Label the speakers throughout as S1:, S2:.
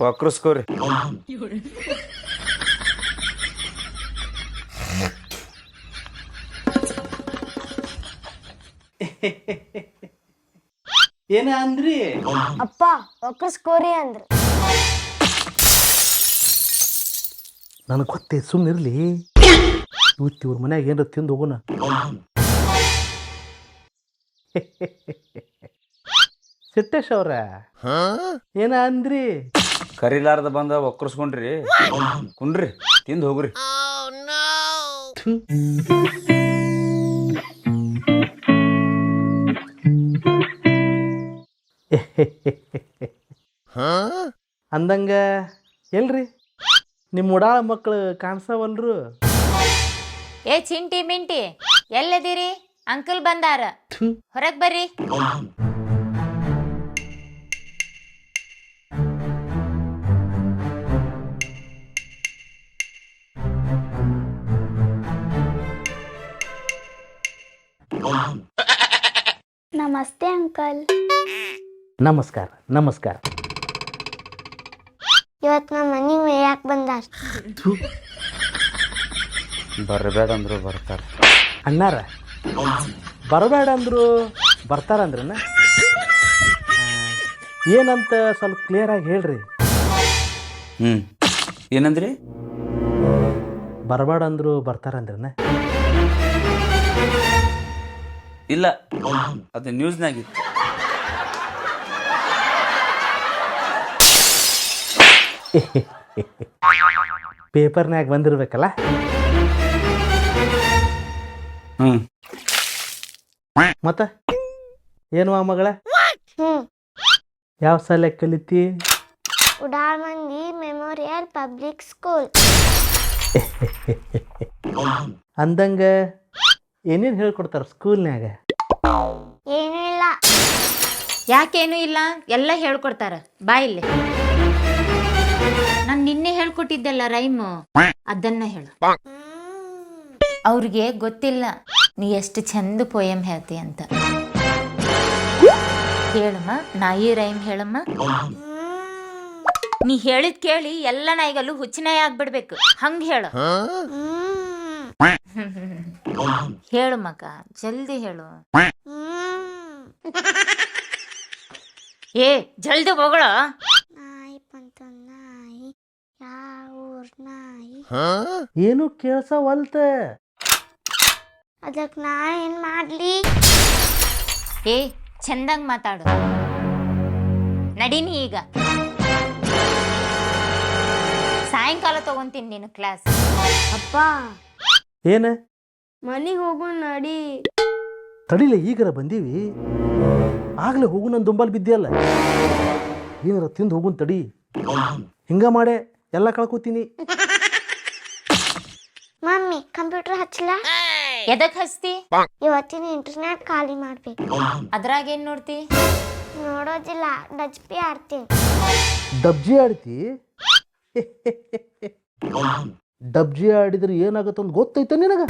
S1: ವಕ್ರಸ್ಕೋರಿ
S2: ಏನ ಅಂದ್ರಿ?
S3: ಅಪ್ಪ ಒಕ್ಕರ್ಸ್ಕೋರಿ ಅಂದ್ರ.
S2: ನನಗೆ ಗೊತ್ತೇ ಸುಮ್ಮನಿರ್ಲಿ ಇವತ್ತು ಇವ್ರ ಮನ್ಯಾಗ ಏನಾರ ತಿಂದು ಹೋಗೋಣ. ಸಿಟ್ಟೇಶ್ ಅವ್ರ. ಏನ ಅಂದ್ರಿ?
S1: ಕರಿಲಾರ್ದ ಬಂದ ಒಕ್ಕರ್ಸ್ಕೊಂಡ್ರಿ. ಕುಂಡ್ರಿ ತಿಂದು ಹೋಗ್ರಿ.
S2: ಅಂದಂಗ ಎಲ್ರಿ? ನಿಮ್ಮ ಉಡಾಳ ಮಕ್ಕಳು ಕಾಣಿಸವಲ್ರು?
S4: ಏ ಚಿಂಟಿ ಮಿಂಟಿ ಎಲ್ಲದಿರಿ? ಅಂಕಲ್ ಬಂದಾರ. ಹೊರಗ್ ಬರ್ರಿ.
S3: ನಮಸ್ತೆ ಅಂಕಲ್.
S2: ನಮಸ್ಕಾರ ನಮಸ್ಕಾರ.
S3: ಇವತ್ ನಮ್ಮ ಮನಿ ಮೇಯಾಕ್ ಬಂದಾರ
S1: ಬರಬೇಡ ಅಂದ್ರು ಬರ್ತಾರ.
S2: ಅಣ್ಣಾರ ಬರಬೇಡ ಅಂದ್ರು ಬರ್ತಾರಂದ್ರನ ಏನಂತ ಸ್ವಲ್ಪ ಕ್ಲಿಯರ್ ಆಗಿ ಹೇಳ್ರಿ.
S1: ಹ್ಮ್. ಏನಂದ್ರಿ?
S2: ಬರಬೇಡ ಅಂದ್ರು ಬರ್ತಾರಂದ್ರನ
S1: ಇಲ್ಲ ಅದು ನ್ಯೂಸ್ನಾಗಿತ್ತು
S2: ಪೇಪರ್ನ್ಯಾಗ ಬಂದಿರ್ಬೇಕಲ್ಲ?
S1: ಹ್ಞೂ
S2: ಮತ್ತ? ಏನು ಆ ಮಗಳ? ಯಾವ ಸಾಲ ಕಲಿತಿ?
S3: ಉಡಾಮಂದಿ ಮಂದಿ ಮೆಮೋರಿಯಲ್ ಪಬ್ಲಿಕ್ ಸ್ಕೂಲ್.
S2: ಅಂದಂಗ ಏನೇನು ಹೇಳ್ಕೊಡ್ತಾರ ಸ್ಕೂಲ್ನ್ಯಾಗ?
S3: ಏನಿಲ್ಲ. ಇಲ್ಲ
S4: ಯಾಕೇನು ಇಲ್ಲ ಎಲ್ಲ ಹೇಳ್ಕೊಡ್ತಾರ. ಬಾ ಇಲ್ಲಿ. ನಾನ್ ನಿನ್ನೆ ಹೇಳ್ಕೊಟ್ಟಿದ್ದೆಲ್ಲ ರೈಮ್. ಅದನ್ನ ಹೇಳು. ಅವ್ರಿಗೆ ಗೊತ್ತಿಲ್ಲ ನೀ ಎಷ್ಟು ಚಂದ ಪೋಯಂ ಹೇಳ್ತಿ ಅಂತ. ಹೇಳಮ್ಮ ನಾಯಿ ರೈಮ್ ಹೇಳಮ್ಮ. ನೀ ಹೇಳಿದ್ ಕೇಳಿ ಎಲ್ಲ ನಾಯಿಗಲ್ಲೂ ಹುಚ್ಚಿನಾಯಿ ಆಗ್ಬಿಡ್ಬೇಕು. ಹಂಗ ಹೇಳು. ಹೇಳು ಮಗ ಜಲ್ದಿ ಹೇಳು. ಏ ಜಲ್ದಿ ಹೋಗಳ
S3: ನಾಯಿ ಬಂತ ನಾಯಿ ನಾಯಿ.
S2: ಏನು ಕೇಳ್ಸವಲ್ತ
S3: ಅದಕ್ಕೆ ನಾ ಏನ್ ಮಾಡ್ಲಿ?
S4: ಏ ಚಂದಂಗ್ ಮಾತಾಡು. ನಡೀನಿ ಈಗ. ಸಾಯಂಕಾಲ ತಗೊಂತೀನಿ ನೀನು ಕ್ಲಾಸ್.
S3: ಅಪ್ಪ.
S2: ಏನ?
S3: ಮನೆಗೆ ಹೋಗು ನಡಿ.
S2: ತಡಿಲೆ ಈಗರ ಬಂದೀವಿ. ಆಗ್ಲೇ ಹೋಗು ನನ್ನ ದುಂಬಲ್ ಬಿದ್ದಿಯಲ್ಲ. ಏನಾರ ತಿಂದು ಹೋಗುನ್ ತಡಿ. ಹಿಂಗ ಮಾಡೆ. ಎಲ್ಲ ಕಳ್ಕೊತೀನಿ.
S3: ಮಮ್ಮಿ ಕಂಪ್ಯೂಟರ್ ಹಚ್ಚಲ
S4: ಎದಕ್ ಹಚ್ತಿ?
S3: ಇವತ್ತಿನ ಇಂಟರ್ನೆಟ್ ಖಾಲಿ ಮಾಡ್ಬೇಕು.
S4: ಅದ್ರಾಗ ಏನ್ ನೋಡ್ತಿ?
S3: ನೋಡೋದಿಲ್ಲ ಡಜ್ಪಿ ಆಡ್ತೀನಿ
S2: ಡಬ್ಜಿ ಆಡ್ತಿ? ಡಬ್ಜಿ ಆಡಿದ್ರೆ ಏನಾಗುತ್ತೆ ಅಂತ ಗೊತ್ತೈತೆ ನಿನಗ?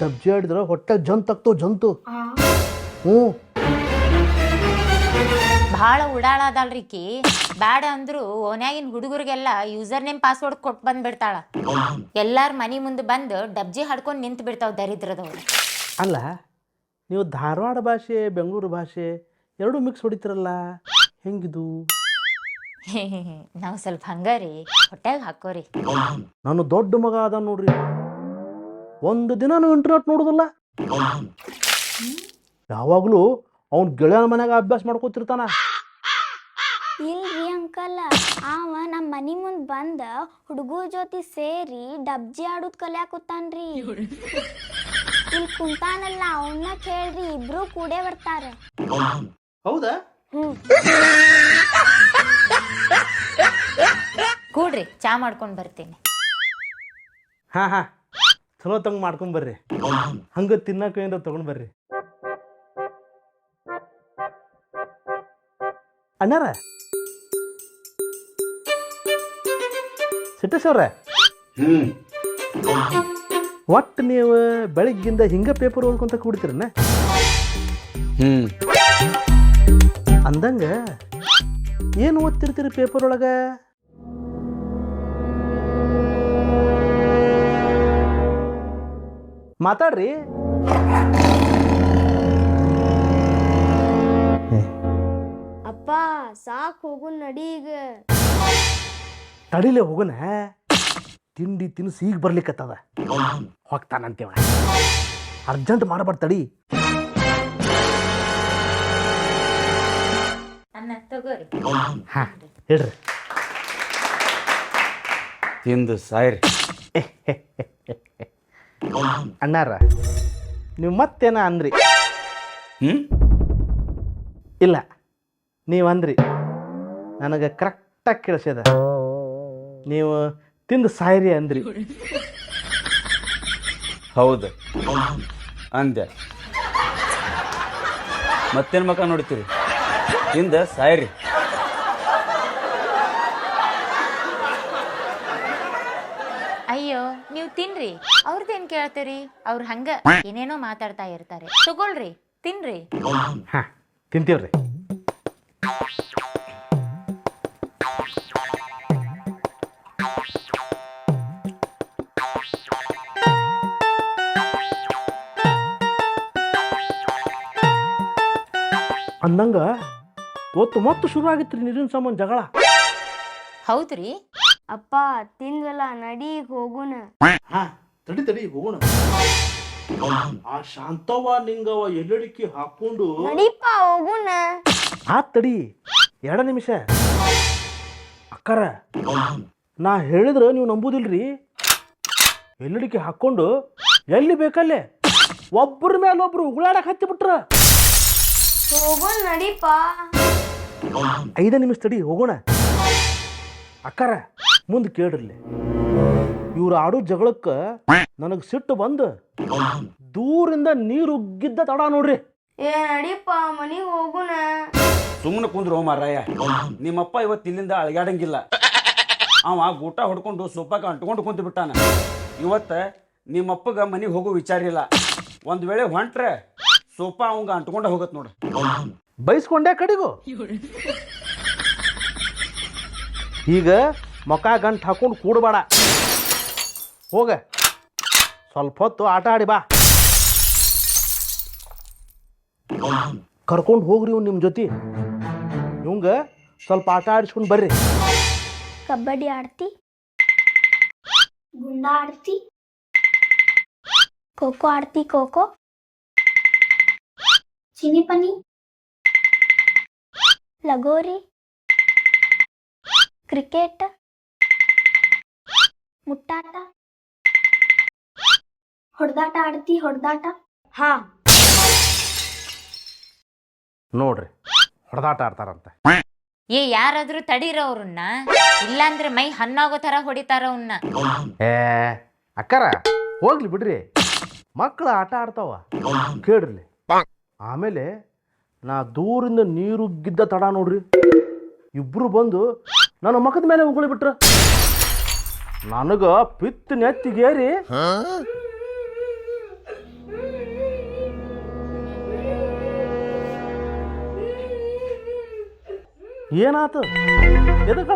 S2: ಡಬ್ಜಿ ಆಡಿದ್ರೆ ಹೊಟ್ಟೆ ಜಂತ್ ಆಗ್ತಾವ ಜಂತು. ಹ್ಞೂ.
S4: ಭಾಳ ಉಡಾಳಾದಾಳ್ರಿಕಿ ಬ್ಯಾಡ ಅಂದ್ರು ಓನ್ಯಾಗಿನ ಹುಡುಗರಿಗೆಲ್ಲ ಯೂಸರ್ ನೇಮ್ ಪಾಸ್ವರ್ಡ್ ಕೊಟ್ಟು ಬಂದ್ಬಿಡ್ತಾಳ. ಎಲ್ಲಾರ ಮನಿ ಮುಂದೆ ಬಂದು ಡಬ್ಜಿ ಹಾಡ್ಕೊಂಡು ನಿಂತು ಬಿಡ್ತಾವ ದರಿದ್ರದವ್ರು.
S2: ಅಲ್ಲ ನೀವು ಧಾರವಾಡ ಭಾಷೆ ಬೆಂಗಳೂರು ಭಾಷೆ ಎರಡೂ ಮಿಕ್ಸ್ ಹೊಡಿತಿರಲ್ಲ? ಹೆಂಗಿದು?
S4: ನಾವು ಸ್ವಲ್ಪ ಹಂಗಾರಿ ಹೊಟ್ಯಾಗ ಹಾಕೋರಿ.
S2: ನಾನು ದೊಡ್ಡ ಮಗ ಅದ ನೋಡ್ರಿ. ಒಂದು ದಿನ ಇಂಟರ್ನೆಟ್ ನೋಡೋದಿಲ್ಲ. ಯಾವಾಗಲೂ ಅವ್ನ ಗೆಳೆಯನ ಮನ್ಯಾಗ ಅಭ್ಯಾಸ ಮಾಡ್ಕೋತಿರ್ತಾನ.
S3: ಅಂಕಲ್ ಅವ ನಮ್ಮ ಮನಿ ಮುಂದ್ ಬಂದ ಹುಡುಗರ ಜೊತೆ ಸೇರಿ ಡಬ್ಜಿ ಆಡೋದ್ ಕಲ್ಯಾಕುತ್ತಾನ್ರಿ. ಇಲ್ಲಿ ಕುಂತಾನಲ್ಲ ಅವನ್ನ ಕೇಳ್ರಿ ಇಬ್ರು ಕೂಡೇ ಬರ್ತಾರ.
S2: ಹೌದಾ?
S4: ಕೂಡ್ರಿ ಚಾ ಮಾಡ್ಕೊಂಡ್ ಬರ್ತೀನಿ.
S2: ಹಾ ಹಾ. ಚಲೋ ತಂಗ್ ಮಾಡ್ಕೊಂಡ್ ಬರ್ರಿ. ಹಂಗ ತಿನ್ನಕ ಏನಾರ ತಗೊಂಡ್ ಬರ್ರಿ. ಅಣ್ಣಾರ? ಸಿಟ್ಟೇಶ್ ಅವ್ರೆ
S1: ಹ್ಮ್.
S2: ಒಟ್ಟು ನೀವು ಬೆಳಗ್ಗಿಂದ ಹಿಂಗೆ ಪೇಪರ್ ಓದ್ಕೊಂತ ಕೂಡ್ತೀರನ್ನ
S1: ಹ್ಮ್.
S2: ಅಂದಂಗ ಏನು ಓದ್ತಿರ್ತೀರಿ ಪೇಪರ್ ಒಳಗೆ? ಮಾತಾಡ್ರಿ.
S3: ಅಪ್ಪ ಸಾಕ್ ಹೋಗು ನಡಿ ಈಗ.
S2: ತಡಿಲೆ ಹೋಗನ. ತಿಂಡಿ ತಿನಿಸು ಈಗ ಬರ್ಲಿಕ್ಕತ್ತದ ಹೋಗ್ತಾನಂತೇವ ಅರ್ಜೆಂಟ್ ಮಾಡಬಾರ್ದು ತಡಿ.
S4: ಅನ್ನ ತಗೋರಿ.
S2: ಹಾ ಹೇಳ್ರಿ.
S1: ತಿಂದು ಸಾಯ್ರಿ.
S2: ಅಣ್ಣಾರ ನೀವು ಮತ್ತೇನ ಅಂದ್ರಿ?
S1: ಹ್ಮ್?
S2: ಇಲ್ಲ ನೀವು ಅಂದ್ರಿ. ನನಗೆ ಕರೆಕ್ಟಾಗಿ ಕೇಳಿಸ್ಯದ ನೀವು ತಿಂದು ಸಾಯ್ರಿ ಅಂದ್ರಿ.
S1: ಹೌದು. ಅಂದೆ. ಮತ್ತೇನ್ ಮಕ ನೋಡ್ತೀರಿ? ತಿಂದ ಸಾಯ್ರಿ.
S4: ಅಯ್ಯೋ ನೀವು ತಿನ್ರಿ. ಅವ್ರದ್ದೇನ್ ಕೇಳ್ತೀರಿ? ಅವ್ರು ಹಂಗ ಏನೇನೋ ಮಾತಾಡ್ತಾ ಇರ್ತಾರೆ. ತಗೊಳ್ರಿ ತಿನ್ರಿ.
S2: ಹಾ ತಿಂತೀವ್ರಿ. ಅಂದಂಗ ಒತ್ತು ಮತ್ತು ಶುರು ಆಗಿತ್ರಿ ನೀರಿನ ಸಂಬಂಧ ಜಗಳ.
S4: ಹೌದ್ರಿ?
S3: ಅಪ್ಪ ತಿಂದ್ವಲ್ಲ ನಡಿ ಹೋಗುಣ ಹೋಗುನ.
S2: ಹಾ ತಡಿ ತಡಿ ಹೋಗೋಣ. ಆ ಶಾಂತವ ನಿಂಗವ ಎಲ್ಲಡಿಕೆ ಹಾಕೊಂಡು
S3: ನಡಿಪ್ಪ ಹೋಗುನ
S2: ಆ ತಡಿ ಎರಡು ನಿಮಿಷ. ಅಕ್ಕರ ನಾ ಹೇಳಿದ್ರೆ ನೀವು ನಂಬುದಿಲ್ರಿ. ಎಲ್ಲಡಿಕೆ ಹಾಕೊಂಡು ಎಲ್ಲಿ ಬೇಕಲ್ಲೇ ಒಬ್ಬರ ಮೇಲೆ ಒಬ್ರು ಉಗುಳಾಡಕ್ ಹತ್ತಿ ಬಿಟ್ರ.
S3: ಹೋಗುನ್ ನಡಿಪ್ಪ
S2: ಐದು ನಿಮಿಷ ತಡಿ ಹೋಗೋಣ. ಅಕ್ಕಾರ ಮುಂದೆ ಕೇಳ್ರಿಲ್ಲಿ ಇವ್ರು ಆಡೋ ಜಗಳಕ್ಕೆ ನನಗೆ ಸಿಟ್ಟು ಬಂದು ದೂರಿಂದ ನೀರು ಉಗ್ಗಿದ್ದ ತಡ ನೋಡ್ರಿ.
S3: ಏ ನಡಿಪ್ಪ ಮನೆಗೆ ಹೋಗೋಣ.
S1: ಸುಮ್ಮನೆ ಕುಂದ್ರು ಮಾರಾಯ. ನಿಮ್ಮಪ್ಪ ಇವತ್ತು ಇಲ್ಲಿಂದ ಅಳಗಾಡಂಗಿಲ್ಲ. ಅವ ಗೂಟ ಹೊಡ್ಕೊಂಡು ಸೊಪ್ಪಾಕ ಅಂಟ್ಕೊಂಡು ಕುಂತು ಬಿಟ್ಟಾನ ಇವತ್ತ ನಿಮ್ಮಪ್ಪಗ ಮನೆಗೆ ಹೋಗೋ ವಿಚಾರ ಇಲ್ಲ. ಒಂದ್ ವೇಳೆ ಹೊಂಟ್ರೆ ಸೋಫಾ ಅವಂಗ ಅಂಟ್ಕೊಂಡ ಹೋಗತ್ ನೋಡು.
S2: ಬೈಸ್ಕೊಂಡೆ ಕಡಿಗು? ಈಗ ಮೊಕ ಗಂಟು ಹಾಕೊಂಡು ಕೂಡಬೇಡ. ಹೋಗ. ಸ್ವಲ್ಪ ಹೊತ್ತು ಆಟ ಆಡಿ ಬಾ. ಕರ್ಕೊಂಡು ಹೋಗ್ರಿ ಇವ್ನು ನಿಮ್ಮ ಜೊತೆ. ಇವಂಗ ಸ್ವಲ್ಪ ಆಟ ಆಡಿಸ್ಕೊಂಡು ಬರ್ರಿ.
S3: ಕಬಡ್ಡಿ ಆಡ್ತಿ? ಗುಂಡ ಆಡ್ತಿ? ಖೋಖೋ ಆಡ್ತಿ ಖೋಖೋ ಚಿನಿಪನಿ. ಲಗೋರಿ. ಕ್ರಿಕೆಟ್. ಮುಟ್ಟಾಟ. ಹೊಡೆದಾಟ ಆಡ್ತಿ ಹೊಡೆದಾಟ. ಹಾ.
S2: ನೋಡ್ರಿ ಹೊಡೆದಾಟ ಆಡ್ತಾರಂತೆ.
S4: ಏ ಯಾರಾದ್ರೂ ತಡೀರ ಅವ್ರನ್ನ ಇಲ್ಲಾಂದ್ರೆ ಮೈ ಹಣ್ಣಾಗೋ ತರ ಹೊಡಿತಾರ ಅವನ್ನ
S2: ಏ ಅಕ್ಕಾರ ಹೋಗ್ಲಿ ಬಿಡ್ರಿ. ಮಕ್ಕಳು ಆಟ ಆಡ್ತಾವ. ಕೇಳ್ರಿ. ಆಮೇಲೆ ನಾ ದೂರಿಂದ ನೀರುಗ್ಗಿದ್ದ ತಡ ನೋಡ್ರಿ. ಇಬ್ಬರು ಬಂದು ನನ್ನ ಮಖದ ಮೇಲೆ ಉಗುಳಿ ಬಿಟ್ರ. ನನಗ ಪಿತ್ ನೆತ್ತಿಗೇರಿ. ಏನಾತು? ಎದಕ್ಕೆ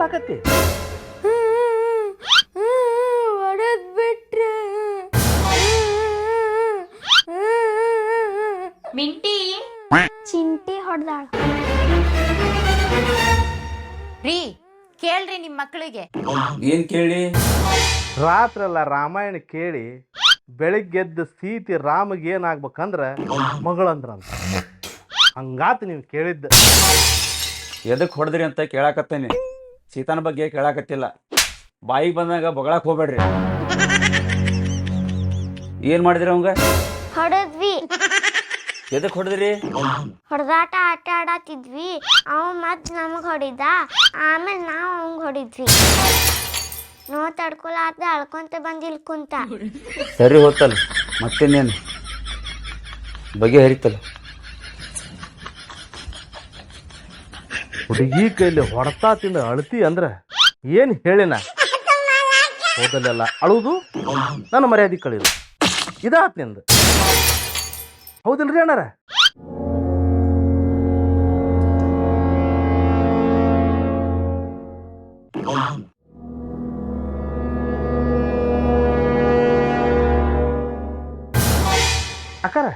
S4: ಮಿಂಟಿ?
S3: ಚಿಂಟಿ ಹೊಡೆದಾಳ.
S4: ರೀ ಕೇಳ್ರಿ ನಿಮ್ ಮಕ್ಕಳಿಗೆ
S1: ಏನ್ ಕೇಳಿ?
S2: ರಾತ್ರೆಲ್ಲ ರಾಮಾಯಣ ಕೇಳಿ ಬೆಳಿಗ್ಗೆದ್ದು ಸೀತಿ ರಾಮಗೆ ಏನಾಗ್ಬೇಕಂದ್ರ ಮಗಳಂದ್ರಂತ. ಹಂಗಾತ ನೀವು ಕೇಳಿದ್ದ.
S1: ಎದಕ್ ಹೊಡೆದ್ರಿ ಅಂತ ಕೇಳಾಕತ್ತೇನೆ. ಸೀತಾನ ಬಗ್ಗೆ ಕೇಳಾಕತ್ತಿಲ್ಲ. ಬಾಯಿಗೆ ಬಂದಾಗ ಬೊಗಳಕ್ ಹೋಗ್ಬೇಡ್ರಿ. ಏನ್ ಮಾಡಿದ್ರಿ ಅವಂಗ?
S3: ಹೊಡೆದ್ವಿ
S1: ಎದಕ್ ಹೊಡೆದ್ರಿ?
S3: ಹೊಡೆದಾಟ ಆಟ ಆಡತ್ತಿದ್ವಿ ಅವ ಮತ್ ನಮಗ್ ಹೊಡಿದ. ಆಮೇಲೆ ನಾವು ಅವಂಗ್ ಹೊಡಿದ್ವಿ. ನೋ ತಡ್ಕೊಲಾರ್ದ ಅಳ್ಕೊಂತ ಬಂದ್ ಇಲ್ಲಿ ಕುಂತ
S1: ಸರಿ ಹೋತಲ್ಲ ಮತ್ತಿನ್ನೇನು ಬಗೆ ಹರಿತಲ್ಲ
S2: ಹುಡುಗಿ ಕೈಲಿ ಹೊಡ್ತಾ ತಿಂದ ಅಳ್ತಿ ಅಂದ್ರ ಏನ್ ಹೇಳಿನ? ಹೋದಲ್ಲೆಲ್ಲ ಅಳುದು? ನನ್ನ ಮರ್ಯಾದೆ ಕಳೆಯುದು ಇದಾತ್ ನಿಂದು. ಹೌದಿಲ್ರಿ ಅಣ್ಣಾರ? ಅಕ್ಕಾರ,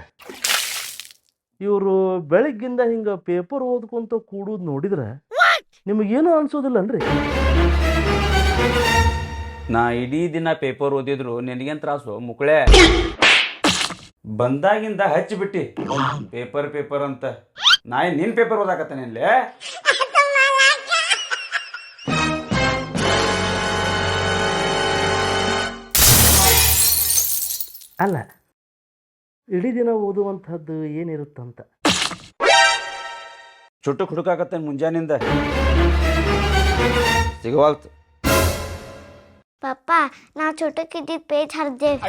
S2: ಇವರು ಬೆಳಗ್ಗಿಂದ ಹಿಂಗ ಪೇಪರ್ ಓದ್ಕೊಂತ ಕೂಡುದು ನೋಡಿದ್ರೆ ನಿಮಗೇನು ಅನ್ಸೋದಿಲ್ಲನ್ರಿ?
S1: ನಾ ಇಡೀ ದಿನ ಪೇಪರ್ ಓದಿದ್ರು ನಿನಗೇನ್ ತ್ರಾಸು, ಮುಕಳೆ? ಬಂದಾಗಿಂದ ಹಚ್ಚಿಬಿಟ್ಟಿ. ಪೇಪರ್ ಪೇಪರ್ ಅಂತ. ನಾ ಏನ್ ನಿನ್ ಪೇಪರ್ ಓದಾಕತ್ತೇನೆ
S2: ಅಲ್ಲ ಇಡೀ ದಿನ ಓದುವಂಥದ್ದು ಏನಿರುತ್ತಂತ?
S1: ಚುಟ್ಟು ಹುಡುಕಾಕತ್ತೇನೆ ಮುಂಜಾನಿಂದ. ಸಿಗವಾಲ್ತು
S3: ಪಪ್ಪ ನಾ ಚುಟುಕಿದ್ದ ಪೇಜ್ ಹರಿದೇವ್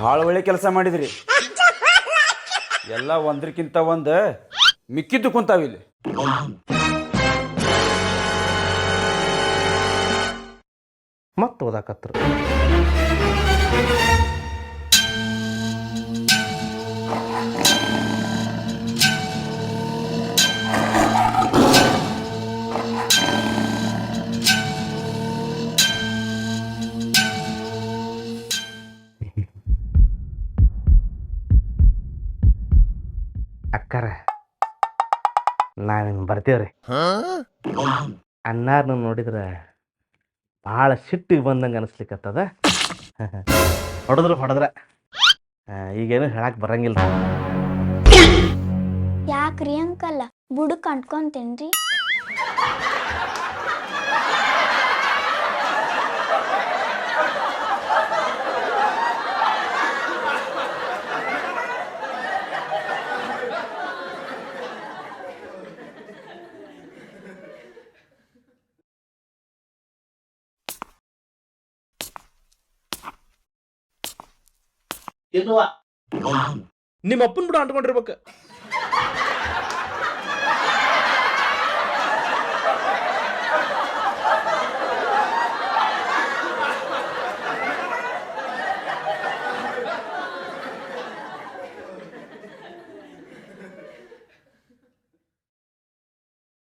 S1: ಭಾಳ ಒಳ್ಳೆ ಕೆಲಸ ಮಾಡಿದ್ರಿ. ಎಲ್ಲ ಒಂದ್ರಕ್ಕಿಂತ ಒಂದ್ ಮಿಕ್ಕಿದ್ದು ಕುಂತಾವಿಲ್ಲಿ
S2: ಮತ್ತೆ ಓದಾಕತ್ರು ಅಕ್ಕರ ನಾವಿನ್ ಬರ್ತೇವ್ರಿ. ಅನ್ನಾರ್ನ ನೋಡಿದ್ರೆ ಭಾಳ ಸಿಟ್ಟಿಗೆ ಬಂದಂಗೆ ಅನಿಸ್ಲಿಕ್ಕತ್ತದ ಹೊಡೆದ್ರು ಹೊಡೆದ್ರ. ಈಗೇನು ಹೇಳಕ್ ಬರಂಗಿಲ್ಲ
S3: ಯಾಕ್ರಿ ಅಂಕಲ್ಲ ಬುಡಕ್ ಅಂಟ್ಕೊಂತೇನ್ರಿ?
S2: ನಿಮ್ಮ ಅಪ್ಪನ ಬಿಡ ಅಂಟ್ಕೊಂಡಿರ್ಬೇಕು